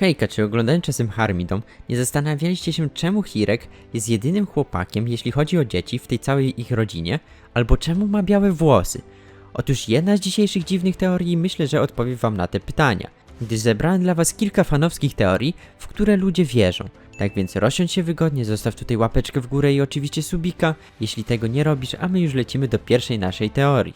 Hejka, czy oglądając czasem Harmidom, nie zastanawialiście się, czemu Hirek jest jedynym chłopakiem, jeśli chodzi o dzieci w tej całej ich rodzinie, albo czemu ma białe włosy? Otóż jedna z dzisiejszych dziwnych teorii myślę, że odpowie wam na te pytania, gdyż zebrałem dla was kilka fanowskich teorii, w które ludzie wierzą. Tak więc rozsiądź się wygodnie, zostaw tutaj łapeczkę w górę i oczywiście subika, jeśli tego nie robisz, a my już lecimy do pierwszej naszej teorii.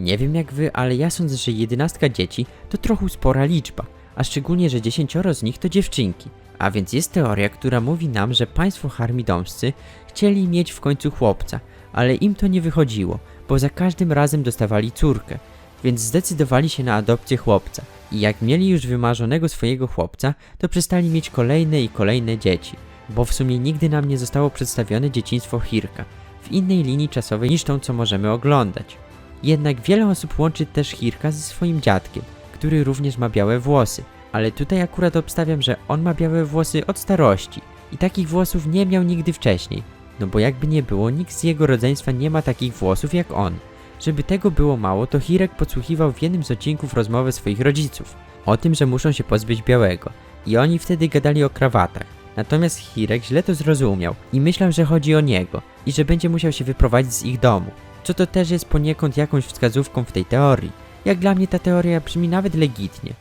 Nie wiem jak wy, ale ja sądzę, że jedenastka dzieci to trochę spora liczba, a szczególnie, że dziesięcioro z nich to dziewczynki. A więc jest teoria, która mówi nam, że państwo harmidomscy chcieli mieć w końcu chłopca, ale im to nie wychodziło, bo za każdym razem dostawali córkę, więc zdecydowali się na adopcję chłopca. I jak mieli już wymarzonego swojego chłopca, to przestali mieć kolejne i kolejne dzieci, bo w sumie nigdy nam nie zostało przedstawione dzieciństwo Hirka w innej linii czasowej niż tą, co możemy oglądać. Jednak wiele osób łączy też Hirka ze swoim dziadkiem, który również ma białe włosy, ale tutaj akurat obstawiam, że on ma białe włosy od starości i takich włosów nie miał nigdy wcześniej, no bo jakby nie było, nikt z jego rodzeństwa nie ma takich włosów jak on. Żeby tego było mało, to Hirek podsłuchiwał w jednym z odcinków rozmowę swoich rodziców o tym, że muszą się pozbyć białego i oni wtedy gadali o krawatach. Natomiast Hirek źle to zrozumiał i myślał, że chodzi o niego i że będzie musiał się wyprowadzić z ich domu, co to też jest poniekąd jakąś wskazówką w tej teorii. Jak dla mnie ta teoria brzmi nawet legitnie.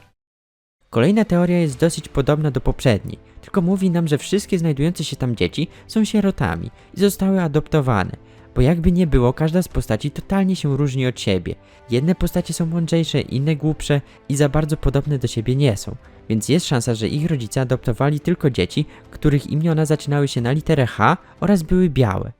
Kolejna teoria jest dosyć podobna do poprzedniej, tylko mówi nam, że wszystkie znajdujące się tam dzieci są sierotami i zostały adoptowane, bo jakby nie było, każda z postaci totalnie się różni od siebie. Jedne postacie są mądrzejsze, inne głupsze i za bardzo podobne do siebie nie są, więc jest szansa, że ich rodzice adoptowali tylko dzieci, których imiona zaczynały się na literę H oraz były białe.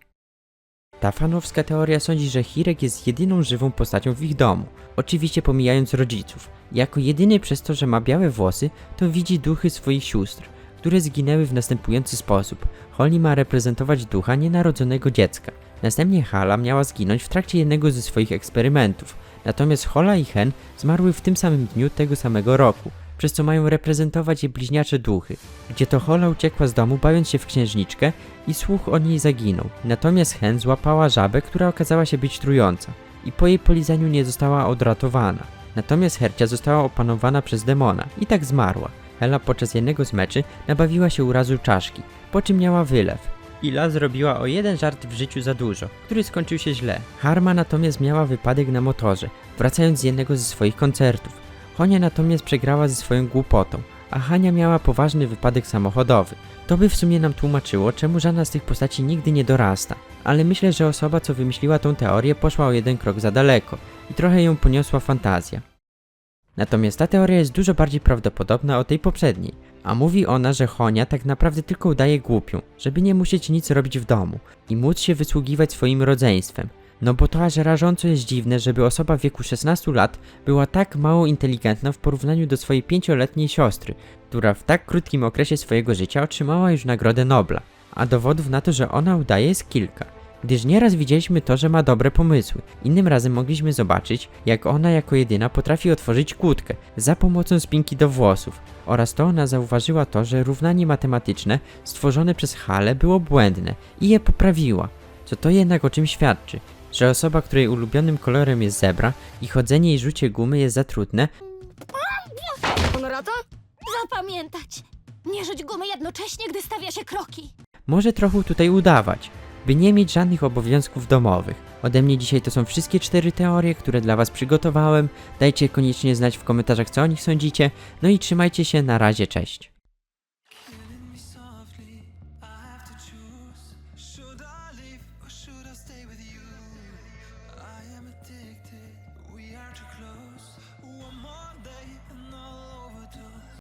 Ta fanowska teoria sądzi, że Hirek jest jedyną żywą postacią w ich domu, oczywiście pomijając rodziców. Jako jedyny przez to, że ma białe włosy, to widzi duchy swoich sióstr, które zginęły w następujący sposób. Holly ma reprezentować ducha nienarodzonego dziecka. Następnie Hala miała zginąć w trakcie jednego ze swoich eksperymentów. Natomiast Hola i Hen zmarły w tym samym dniu tego samego roku, przez co mają reprezentować je bliźniacze duchy, gdzie to Hola uciekła z domu bawiąc się w księżniczkę i słuch o niej zaginął. Natomiast Hen złapała żabę, która okazała się być trująca i po jej polizaniu nie została odratowana. Natomiast Hercia została opanowana przez demona i tak zmarła. Hela podczas jednego z meczy nabawiła się urazu czaszki, po czym miała wylew. Ila zrobiła o jeden żart w życiu za dużo, który skończył się źle. Harma natomiast miała wypadek na motorze, wracając z jednego ze swoich koncertów. Honia natomiast przegrała ze swoją głupotą, a Hania miała poważny wypadek samochodowy. To by w sumie nam tłumaczyło, czemu żadna z tych postaci nigdy nie dorasta. Ale myślę, że osoba, co wymyśliła tą teorię, poszła o jeden krok za daleko i trochę ją poniosła fantazja. Natomiast ta teoria jest dużo bardziej prawdopodobna od tej poprzedniej, a mówi ona, że Honia tak naprawdę tylko udaje głupią, żeby nie musieć nic robić w domu i móc się wysługiwać swoim rodzeństwem. No bo to aż rażąco jest dziwne, żeby osoba w wieku 16 lat była tak mało inteligentna w porównaniu do swojej pięcioletniej siostry, która w tak krótkim okresie swojego życia otrzymała już Nagrodę Nobla. A dowodów na to, że ona udaje jest kilka. Gdyż nieraz widzieliśmy to, że ma dobre pomysły. Innym razem mogliśmy zobaczyć, jak ona jako jedyna potrafi otworzyć kłódkę za pomocą spinki do włosów. Oraz to ona zauważyła to, że równanie matematyczne stworzone przez Hale było błędne i je poprawiła. Co to jednak o czym świadczy? Że osoba, której ulubionym kolorem jest zebra i chodzenie i rzucie gumy jest za trudne, Honorata? Zapamiętać! Nie rzuć gumy jednocześnie, gdy stawia się kroki. może trochę tutaj udawać, by nie mieć żadnych obowiązków domowych. Ode mnie dzisiaj to są wszystkie cztery teorie, które dla Was przygotowałem. Dajcie koniecznie znać w komentarzach, co o nich sądzicie. No i trzymajcie się, na razie, cześć. Killing me softly, I have to choose. Should I leave or should I stay with you? addicted. We are too close. One more day and all.